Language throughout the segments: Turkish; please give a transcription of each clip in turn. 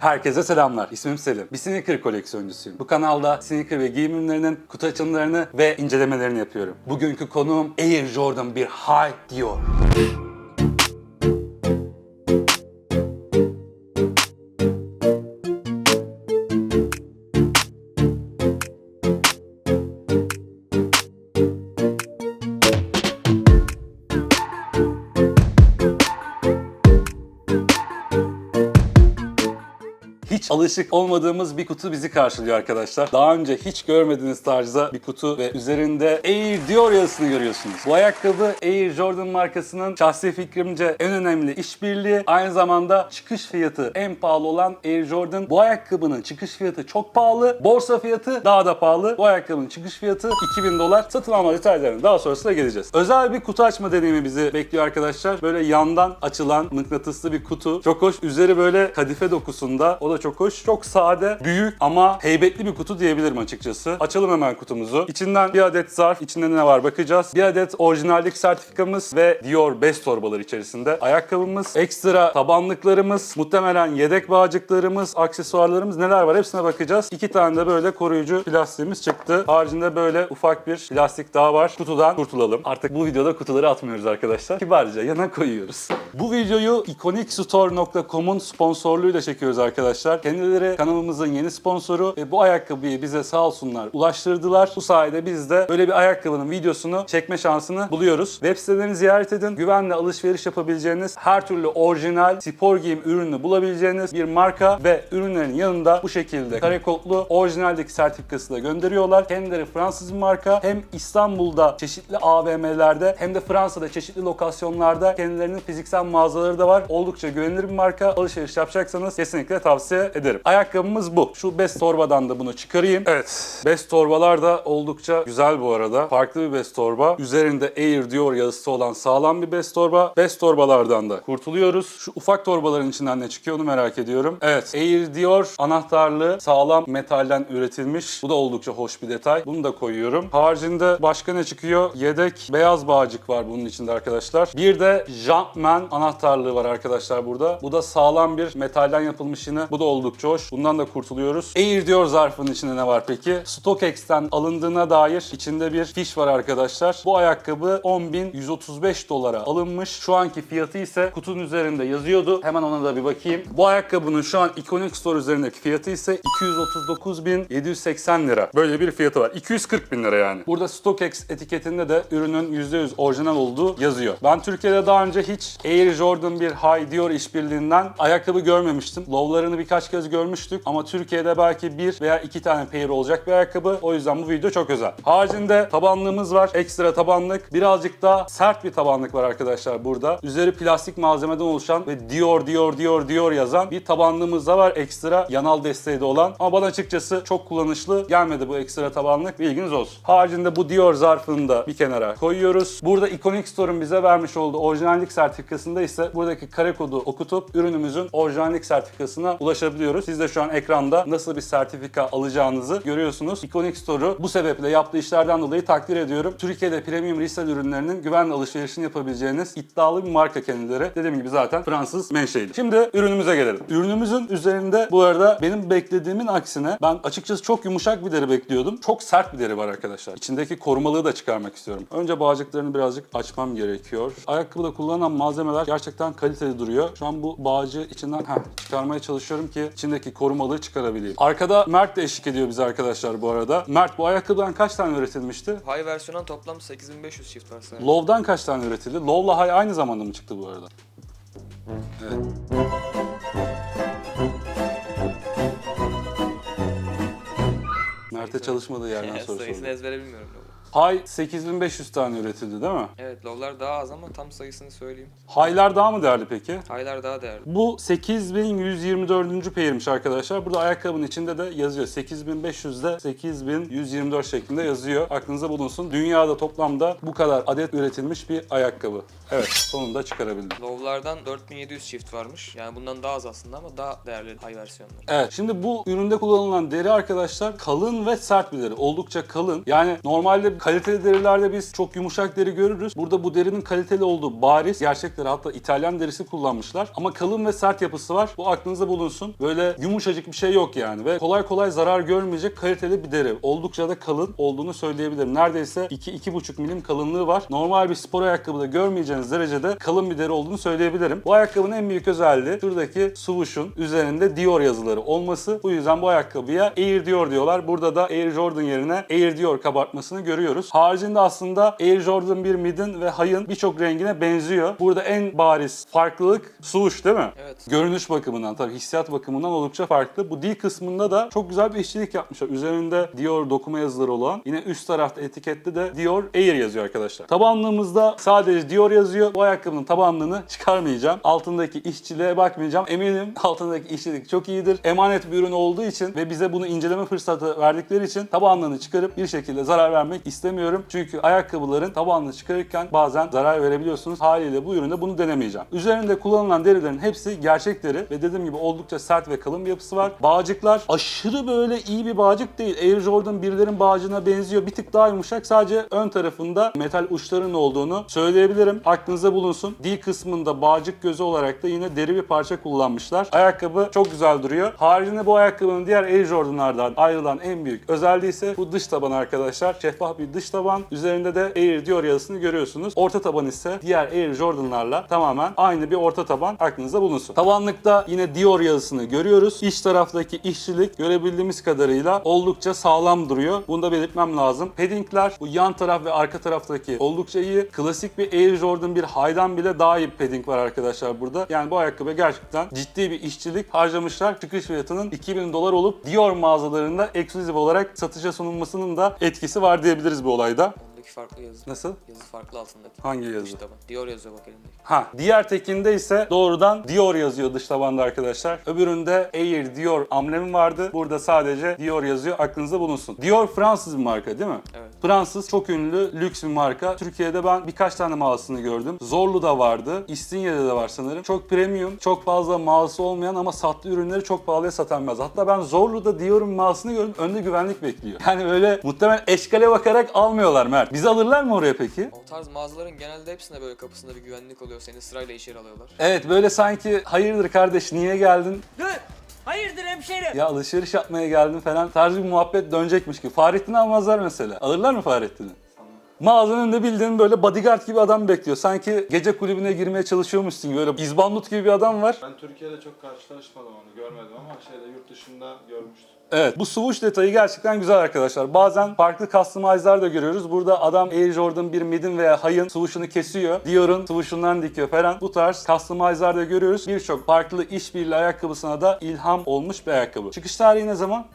Herkese selamlar. İsmim Selim. Bir sneaker koleksiyoncusuyum. Bu kanalda sneaker ve giyim ürünlerinin kutu açılımlarını ve incelemelerini yapıyorum. Bugünkü konuğum Air Jordan bir High diyor. Hiç alışık olmadığımız bir kutu bizi karşılıyor arkadaşlar. Daha önce hiç görmediğiniz tarzda bir kutu ve üzerinde Air Dior yazısını görüyorsunuz. Bu ayakkabı Air Jordan markasının şahsi fikrimce en önemli işbirliği. Aynı zamanda çıkış fiyatı en pahalı olan Air Jordan. Bu ayakkabının çıkış fiyatı çok pahalı. Borsa fiyatı daha da pahalı. Bu ayakkabının çıkış fiyatı 2000 dolar. Satın alma detaylarını daha sonrasında geleceğiz. Özel bir kutu açma deneyimi bizi bekliyor arkadaşlar. Böyle yandan açılan mıknatıslı bir kutu. Çok hoş. Üzeri böyle kadife dokusunda. O da çok hoş. Çok sade, büyük ama heybetli bir kutu diyebilirim açıkçası. Açalım hemen kutumuzu. İçinden bir adet zarf. İçinde ne var bakacağız. Bir adet orijinallik sertifikamız ve Dior bez torbaları içerisinde. Ayakkabımız, ekstra tabanlıklarımız, muhtemelen yedek bağcıklarımız, aksesuarlarımız neler var hepsine bakacağız. İki tane de böyle koruyucu plastiğimiz çıktı. Haricinde böyle ufak bir plastik daha var. Kutudan kurtulalım. Artık bu videoda kutuları atmıyoruz arkadaşlar. Kibarca yana koyuyoruz. Bu videoyu iconicsstore.com'un sponsorluğuyla çekiyoruz arkadaşlar. Kendileri kanalımızın yeni sponsoru ve bu ayakkabıyı bize sağ olsunlar ulaştırdılar. Bu sayede biz de böyle bir ayakkabının videosunu çekme şansını buluyoruz. Web sitelerini ziyaret edin. Güvenle alışveriş yapabileceğiniz her türlü orijinal spor giyim ürünü bulabileceğiniz bir marka ve ürünlerin yanında bu şekilde kare kodlu orijinaldeki sertifikası da gönderiyorlar. Kendileri Fransız bir marka. Hem İstanbul'da çeşitli AVM'lerde hem de Fransa'da çeşitli lokasyonlarda kendilerinin fiziksel mağazaları da var. Oldukça güvenilir bir marka. Alışveriş yapacaksanız kesinlikle tavsiye ederim. Ayakkabımız bu. Şu bez torbadan da bunu çıkarayım. Evet. Bez torbalar da oldukça güzel bu arada. Farklı bir bez torba. Üzerinde Air Dior yazısı olan sağlam bir bez torba. Bez torbalardan da kurtuluyoruz. Şu ufak torbaların içinden ne çıkıyor onu merak ediyorum. Evet. Air Dior anahtarlı sağlam metalden üretilmiş. Bu da oldukça hoş bir detay. Bunu da koyuyorum. Haricinde başka ne çıkıyor? Yedek beyaz bağcık var bunun içinde arkadaşlar. Bir de Jumpman anahtarlığı var arkadaşlar burada. Bu da sağlam bir metalden yapılmış yine. Bu da oldukça hoş. Bundan da kurtuluyoruz. Air Dior zarfının içinde ne var peki? StockX'ten alındığına dair içinde bir fiş var arkadaşlar. Bu ayakkabı 10.135 dolara alınmış. Şu anki fiyatı ise kutunun üzerinde yazıyordu. Hemen ona da bir bakayım. Bu ayakkabının şu an Iconic Store üzerindeki fiyatı ise 239.780 lira. Böyle bir fiyatı var. 240 bin lira yani. Burada StockX etiketinde de ürünün %100 orijinal olduğu yazıyor. Ben Türkiye'de daha önce hiç Air Jordan bir High Dior işbirliğinden ayakkabı görmemiştim. Low'larını birkaç kez görmüştük ama Türkiye'de belki bir veya iki tane pair olacak bir ayakkabı. O yüzden bu video çok özel. Haricinde tabanlığımız var. Ekstra tabanlık. Birazcık daha sert bir tabanlık var arkadaşlar burada. Üzeri plastik malzemeden oluşan ve Dior, Dior, Dior, Dior yazan bir tabanlığımız da var. Ekstra yanal desteği de olan. Ama bana açıkçası çok kullanışlı gelmedi bu ekstra tabanlık. Bilginiz olsun. Haricinde bu Dior zarfını da bir kenara koyuyoruz. Burada Iconic Store'un bize vermiş olduğu orijinallik sertifikasında ise buradaki kare kodu okutup ürünümüzün orijinallik sertifikasına ulaşabiliyoruz. Siz de şu an ekranda nasıl bir sertifika alacağınızı görüyorsunuz. Iconic Store'u bu sebeple yaptığı işlerden dolayı takdir ediyorum. Türkiye'de premium resell ürünlerinin güvenle alışverişini yapabileceğiniz iddialı bir marka kendileri. Dediğim gibi zaten Fransız menşeili. Şimdi ürünümüze gelelim. Ürünümüzün üzerinde bu arada benim beklediğimin aksine ben açıkçası çok yumuşak bir deri bekliyordum. Çok sert bir deri var arkadaşlar. İçindeki korumalığı da çıkarmak istiyorum. Önce bağcıklarını birazcık açmam gerekiyor. Ayakkabıda kullanılan malzemeler gerçekten kaliteli duruyor. Şu an bu bağcığı içinden heh, çıkarmaya çalışıyorum ki içindeki korumalığı çıkarabileyim. Arkada Mert de eşlik ediyor bize arkadaşlar bu arada. Mert bu ayakkabıdan kaç tane üretilmişti? High versiyonun toplam 8500 çift var. Low'dan kaç tane üretildi? Low'la High aynı zamanda mı çıktı bu arada? Evet. Mert'e çalışmadığı yerden soru Sayısını sordu. ezbere bilmiyorum. High 8500 tane üretildi değil mi? Evet low'lar daha az ama tam sayısını söyleyeyim. High'lar daha mı değerli peki? High'lar daha değerli. Bu 8124. pair'miş arkadaşlar. Burada ayakkabının içinde de yazıyor. 8500'de 8124 şeklinde yazıyor. Aklınıza bulunsun. Dünyada toplamda bu kadar adet üretilmiş bir ayakkabı. Evet sonunda çıkarabildim. Low'lardan 4700 çift varmış. Yani bundan daha az aslında ama daha değerli high versiyonları. Evet şimdi bu üründe kullanılan deri arkadaşlar kalın ve sert bir deri. Oldukça kalın. Yani normalde kaliteli derilerde biz çok yumuşak deri görürüz. Burada bu derinin kaliteli olduğu bariz. Gerçekleri hatta İtalyan derisi kullanmışlar. Ama kalın ve sert yapısı var. Bu aklınızda bulunsun. Böyle yumuşacık bir şey yok yani. Ve kolay kolay zarar görmeyecek kaliteli bir deri. Oldukça da kalın olduğunu söyleyebilirim. Neredeyse 2-2,5 milim kalınlığı var. Normal bir spor ayakkabıda görmeyeceğiniz derecede kalın bir deri olduğunu söyleyebilirim. Bu ayakkabının en büyük özelliği şuradaki swoosh'un üzerinde Dior yazıları olması. Bu yüzden bu ayakkabıya Air Dior diyorlar. Burada da Air Jordan yerine Air Dior kabartmasını görüyoruz. Haricinde aslında Air Jordan 1 midin ve high'ın birçok rengine benziyor. Burada en bariz farklılık swoosh değil mi? Evet. Görünüş bakımından tabii hissiyat bakımından oldukça farklı. Bu D kısmında da çok güzel bir işçilik yapmışlar. Üzerinde Dior dokuma yazıları olan. Yine üst tarafta etikette de Dior Air yazıyor arkadaşlar. Tabanlığımızda sadece Dior yazıyor. Bu ayakkabının tabanlığını çıkarmayacağım. Altındaki işçiliğe bakmayacağım. Eminim altındaki işçilik çok iyidir. Emanet bir ürün olduğu için ve bize bunu inceleme fırsatı verdikleri için tabanlığını çıkarıp bir şekilde zarar vermek istemiyorum. Çünkü ayakkabıların tabanını çıkarırken bazen zarar verebiliyorsunuz. Haliyle bu üründe bunu denemeyeceğim. Üzerinde kullanılan derilerin hepsi gerçek deri ve dediğim gibi oldukça sert ve kalın bir yapısı var. Bağcıklar aşırı böyle iyi bir bağcık değil. Air Jordan 1'lerin bağcığına benziyor. Bir tık daha yumuşak. Sadece ön tarafında metal uçların olduğunu söyleyebilirim. Aklınızda bulunsun. D kısmında bağcık gözü olarak da yine deri bir parça kullanmışlar. Ayakkabı çok güzel duruyor. Haricinde bu ayakkabının diğer Air Jordan'lardan ayrılan en büyük özelliği ise bu dış taban arkadaşlar. Şeffaf bir dış taban. Üzerinde de Air Dior yazısını görüyorsunuz. Orta taban ise diğer Air Jordan'larla tamamen aynı bir orta taban. Aklınızda bulunsun. Tabanlıkta yine Dior yazısını görüyoruz. İç taraftaki işçilik görebildiğimiz kadarıyla oldukça sağlam duruyor. Bunu da belirtmem lazım. Paddingler bu yan taraf ve arka taraftaki oldukça iyi. Klasik bir Air Jordan bir High'dan bile daha iyi bir padding var arkadaşlar burada. Yani bu ayakkabı gerçekten ciddi bir işçilik harcamışlar. Çıkış fiyatının 2000 dolar olup Dior mağazalarında eksklusif olarak satışa sunulmasının da etkisi var diyebiliriz bu olayda. Ondaki farklı yazı. Nasıl? Yazı farklı altındaki. Hangi yazı? Dış taban. Dior yazıyor bak elimdeki. Ha, diğer tekinde ise doğrudan Dior yazıyor dış tabanda arkadaşlar. Öbüründe Air Dior amblemi vardı. Burada sadece Dior yazıyor. Aklınızda bulunsun. Dior Fransız bir marka değil mi? Evet. Fransız çok ünlü lüks bir marka. Türkiye'de ben birkaç tane mağazasını gördüm. Zorlu'da vardı. İstinye'de de var sanırım. Çok premium, çok fazla mağazası olmayan ama sattığı ürünleri çok pahalıya satan. Hatta ben Zorlu'da Dior'un mağazasını gördüm. Önde güvenlik bekliyor. Yani öyle muhtemelen eşkale bakarak almıyorlar Mert. Bizi alırlar mı oraya peki? O tarz mağazaların genelde hepsinde böyle kapısında bir güvenlik oluyor. Seni sırayla içeri alıyorlar. Evet böyle sanki hayırdır kardeş niye geldin? Dur! Hayırdır hemşerim? Ya alışveriş yapmaya geldim falan tarzı bir muhabbet dönecekmiş gibi. Fahrettin'i almazlar mesela. Alırlar mı Fahrettin'i? Mağazanın önünde bildiğin böyle bodyguard gibi adam bekliyor. Sanki gece kulübüne girmeye çalışıyormuşsun gibi. Böyle izbandut gibi bir adam var. Ben Türkiye'de çok karşılaşmadım onu, görmedim ama şeyde yurt dışında görmüştüm. Evet bu swoosh detayı gerçekten güzel arkadaşlar. Bazen farklı customize'lar da görüyoruz. Burada adam Air Jordan bir midin veya high'ın swoosh'unu kesiyor. Dior'un swoosh'undan dikiyor falan. Bu tarz customize'lar da görüyoruz. Birçok farklı işbirliği ayakkabısına da ilham olmuş bir ayakkabı. Çıkış tarihi ne zaman?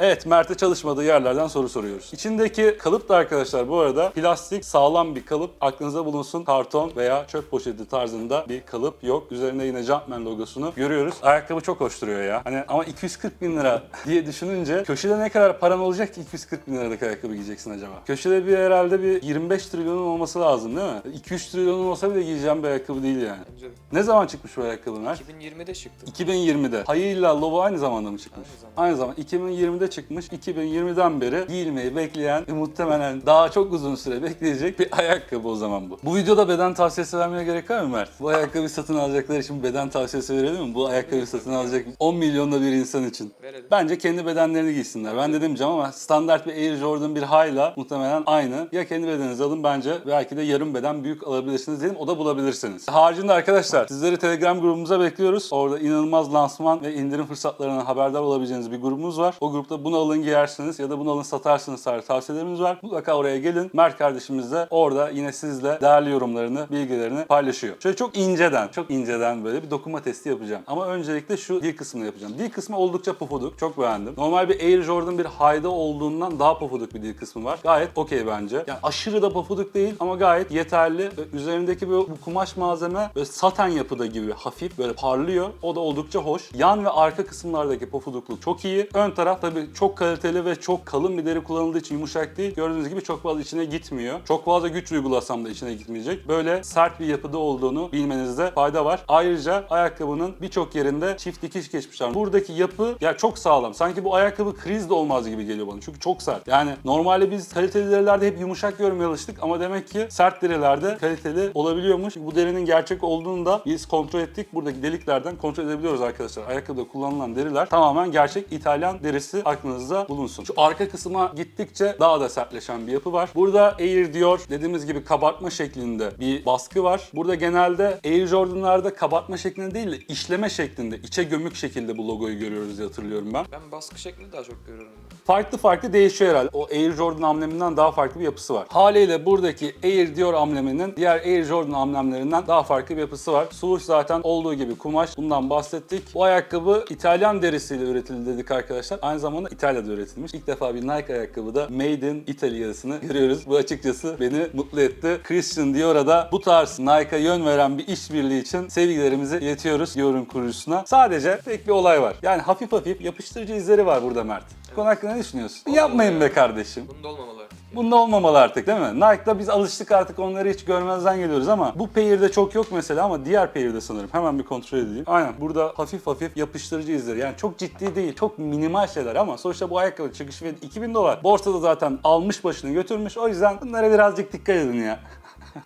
Evet, Mert'e çalışmadığı yerlerden soru soruyoruz. İçindeki kalıp da arkadaşlar bu arada plastik sağlam bir kalıp. Aklınıza bulunsun karton veya çöp poşeti tarzında bir kalıp yok. Üzerinde yine Jumpman logosunu görüyoruz. Ayakkabı çok hoş duruyor ya. Hani ama 240 bin lira diye düşününce köşede ne kadar paran olacak ki 240 bin liralık ayakkabı giyeceksin acaba? Köşede bir herhalde bir 25 trilyonun olması lazım değil mi? 2-3 trilyonun olsa bile giyeceğim bir ayakkabı değil yani. Bence de. Ne zaman çıkmış bu ayakkabı Mert? 2020'de çıktı. 2020'de. Hayırla Lobo aynı zamanda mı çıkmış? Aynı zamanda. Aynı zaman. 2020'de çıkmış. 2020'den beri giyilmeyi bekleyen ve muhtemelen daha çok uzun süre bekleyecek bir ayakkabı o zaman bu. Bu videoda beden tavsiyesi vermeye gerek var mı Mert? Bu ayakkabıyı satın alacaklar için beden tavsiyesi verelim mi? Bu ayakkabıyı satın alacak 10 milyonda bir insan için. Verelim. Bence kendi bedenlerini giysinler. Ben dedim cam ama standart bir Air Jordan bir High'la muhtemelen aynı. Ya kendi bedeninizi alın bence belki de yarım beden büyük alabilirsiniz dedim. O da bulabilirsiniz. Haricinde arkadaşlar sizleri Telegram grubumuza bekliyoruz. Orada inanılmaz lansman ve indirim fırsatlarına haberdar olabileceğiniz bir grubumuz var. O grupta bunu alın giyersiniz ya da bunu alın satarsınız tarzı tavsiyelerimiz var. Mutlaka oraya gelin. Mert kardeşimiz de orada yine sizle değerli yorumlarını, bilgilerini paylaşıyor. Şöyle çok inceden, çok inceden böyle bir dokuma testi yapacağım. Ama öncelikle şu dil kısmını yapacağım. Dil kısmı oldukça pofuduk. Çok beğendim. Normal bir Air Jordan bir High'da olduğundan daha pofuduk bir dil kısmı var. Gayet okey bence. Yani aşırı da pofuduk değil ama gayet yeterli. Ve üzerindeki bu, bu kumaş malzeme böyle saten yapıda gibi hafif böyle parlıyor. O da oldukça hoş. Yan ve arka kısımlardaki pofudukluk çok iyi. Ön taraf tabii çok kaliteli ve çok kalın bir deri kullanıldığı için yumuşak değil. Gördüğünüz gibi çok fazla içine gitmiyor. Çok fazla güç uygulasam da içine gitmeyecek. Böyle sert bir yapıda olduğunu bilmenizde fayda var. Ayrıca ayakkabının birçok yerinde çift dikiş geçmişler. Buradaki yapı ya çok sağlam. Sanki bu ayakkabı kriz de olmaz gibi geliyor bana. Çünkü çok sert. Yani normalde biz kaliteli derilerde hep yumuşak görmeye alıştık ama demek ki sert derilerde kaliteli olabiliyormuş. Bu derinin gerçek olduğunu da biz kontrol ettik. Buradaki deliklerden kontrol edebiliyoruz arkadaşlar. Ayakkabıda kullanılan deriler tamamen gerçek İtalyan derisi aklınızda bulunsun. Şu arka kısma gittikçe daha da sertleşen bir yapı var. Burada Air diyor dediğimiz gibi kabartma şeklinde bir baskı var. Burada genelde Air Jordan'larda kabartma şeklinde değil de işleme şeklinde, içe gömük şekilde bu logoyu görüyoruz diye hatırlıyorum ben. Ben baskı şeklini daha çok görüyorum. Farklı farklı değişiyor herhalde. O Air Jordan ambleminden daha farklı bir yapısı var. Haliyle buradaki Air Dior ambleminin diğer Air Jordan amblemlerinden daha farklı bir yapısı var. Swoosh zaten olduğu gibi kumaş. Bundan bahsettik. Bu ayakkabı İtalyan derisiyle üretildi dedik arkadaşlar. Aynı zamanda İtalya'da üretilmiş. İlk defa bir Nike ayakkabıda Made in Italy yazısını görüyoruz. Bu açıkçası beni mutlu etti. Christian Dior'a da bu tarz Nike'a yön veren bir işbirliği için sevgilerimizi iletiyoruz Dior'un kurucusuna. Sadece tek bir olay var. Yani hafif hafif yapıştırıcı izleri var burada Mert. Bu konu hakkında ne düşünüyorsun? Yapmayın be kardeşim. Bunda olmamalı. Bunda olmamalı artık değil mi? Nike'da biz alıştık artık onları hiç görmezden geliyoruz ama bu pair'de çok yok mesela ama diğer pair'de sanırım. Hemen bir kontrol edeyim. Aynen burada hafif hafif yapıştırıcı izleri. Yani çok ciddi değil, çok minimal şeyler ama sonuçta bu ayakkabı çıkış fiyatı 2000 dolar. Borsada zaten almış başını götürmüş. O yüzden bunlara birazcık dikkat edin ya.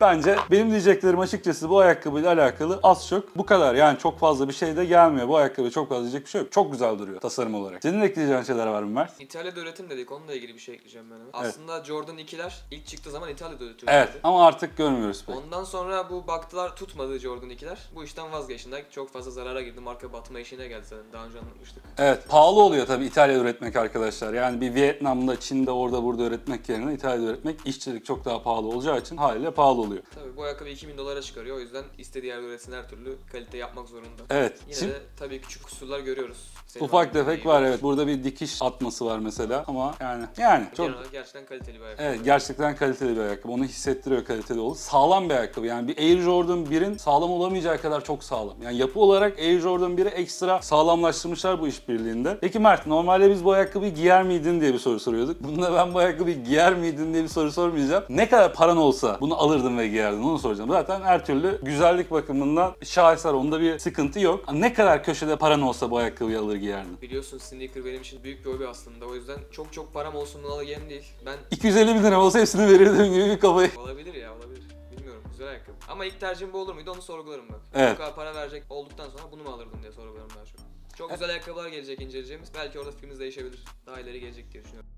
Bence benim diyeceklerim açıkçası bu ayakkabıyla alakalı az çok bu kadar. Yani çok fazla bir şey de gelmiyor. Bu ayakkabı çok fazla diyecek bir şey yok. Çok güzel duruyor tasarım olarak. Senin ekleyeceğin şeyler var mı Mert? İtalya'da üretim dedik. Onunla ilgili bir şey ekleyeceğim ben. hemen. Aslında Jordan 2'ler ilk çıktığı zaman İtalya'da üretiliyordu. Evet ama artık görmüyoruz pek. Ondan sonra bu baktılar tutmadı Jordan 2'ler. Bu işten vazgeçtiler. Çok fazla zarara girdi. Marka batma işine geldi zaten. Daha önce anlatmıştık. Evet pahalı oluyor tabii İtalya'da üretmek arkadaşlar. Yani bir Vietnam'da, Çin'de, orada burada üretmek yerine İtalya'da üretmek işçilik çok daha pahalı olacağı için haliyle pahalı oluyor. Tabii bu ayakkabı 2000 dolara çıkarıyor. O yüzden istediği yerde üretsin her türlü kalite yapmak zorunda. Evet. Yine Şimdi de tabii küçük kusurlar görüyoruz. Senin ufak tefek var evet. Burada bir dikiş atması var mesela ama yani yani çok Genel olarak gerçekten kaliteli bir ayakkabı. Evet gerçekten kaliteli bir ayakkabı. Onu hissettiriyor kaliteli oldu. Sağlam bir ayakkabı. Yani bir Air Jordan 1'in sağlam olamayacağı kadar çok sağlam. Yani yapı olarak Air Jordan 1'i ekstra sağlamlaştırmışlar bu işbirliğinde. Peki Mert normalde biz bu ayakkabıyı giyer miydin diye bir soru soruyorduk. Bunda ben bu ayakkabıyı giyer miydin diye bir soru sormayacağım. Ne kadar paran olsa bunu alırdın ve giyerdin onu soracağım. Zaten her türlü güzellik bakımından şaheser onda bir sıkıntı yok. Ne kadar köşede paran olsa bu ayakkabıyı alır giyerdin. Biliyorsun sneaker benim için büyük bir hobi aslında. O yüzden çok çok param olsun bunu alayım değil. Ben 250 bin lira olsa hepsini verirdim gibi bir kafayı. olabilir ya olabilir. Bilmiyorum güzel ayakkabı. Ama ilk tercihim bu olur muydu onu sorgularım bak. Evet. Bu kadar para verecek olduktan sonra bunu mu alırdım diye sorgularım daha çok. Çok güzel ayakkabılar gelecek inceleyeceğimiz. Belki orada fikrimiz değişebilir. Daha ileri gelecek diye düşünüyorum.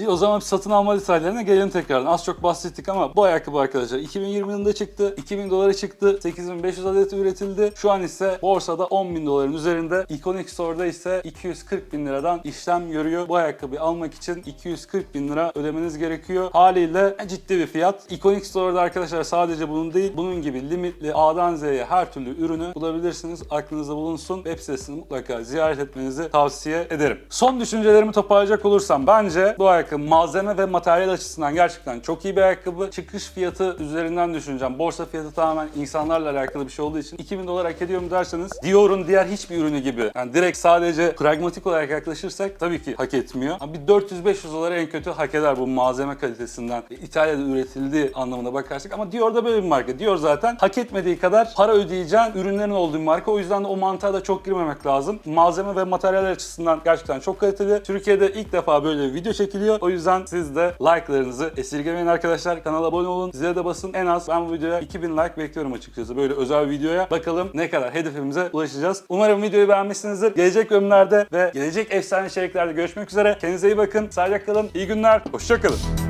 İyi o zaman satın alma detaylarına gelelim tekrardan. Az çok bahsettik ama bu ayakkabı arkadaşlar 2020 yılında çıktı. 2000 dolara çıktı. 8500 adet üretildi. Şu an ise borsada 10 bin doların üzerinde. Iconic Store'da ise 240 bin liradan işlem görüyor. Bu ayakkabıyı almak için 240 bin lira ödemeniz gerekiyor. Haliyle ciddi bir fiyat. Iconic Store'da arkadaşlar sadece bunun değil, bunun gibi limitli A'dan Z'ye her türlü ürünü bulabilirsiniz. Aklınızda bulunsun. Web sitesini mutlaka ziyaret etmenizi tavsiye ederim. Son düşüncelerimi toparlayacak olursam bence bu ayakkabı malzeme ve materyal açısından gerçekten çok iyi bir ayakkabı. Çıkış fiyatı üzerinden düşüneceğim. Borsa fiyatı tamamen insanlarla alakalı bir şey olduğu için 2000 dolar hak ediyor mu derseniz Dior'un diğer hiçbir ürünü gibi yani direkt sadece pragmatik olarak yaklaşırsak tabii ki hak etmiyor. Ama bir 400-500 dolara en kötü hak eder bu malzeme kalitesinden. İtalya'da üretildiği anlamına bakarsak ama Dior da böyle bir marka. Dior zaten hak etmediği kadar para ödeyeceğin ürünlerin olduğu bir marka. O yüzden de o mantığa da çok girmemek lazım. Malzeme ve materyaller açısından gerçekten çok kaliteli. Türkiye'de ilk defa böyle bir video çekiliyor. O yüzden siz de like'larınızı esirgemeyin arkadaşlar. Kanala abone olun. Size de basın. En az ben bu videoya 2000 like bekliyorum açıkçası. Böyle özel videoya. Bakalım ne kadar hedefimize ulaşacağız. Umarım videoyu beğenmişsinizdir. Gelecek bölümlerde ve gelecek efsane içeriklerde görüşmek üzere. Kendinize iyi bakın. Sağlıcakla kalın. İyi günler. Hoşçakalın.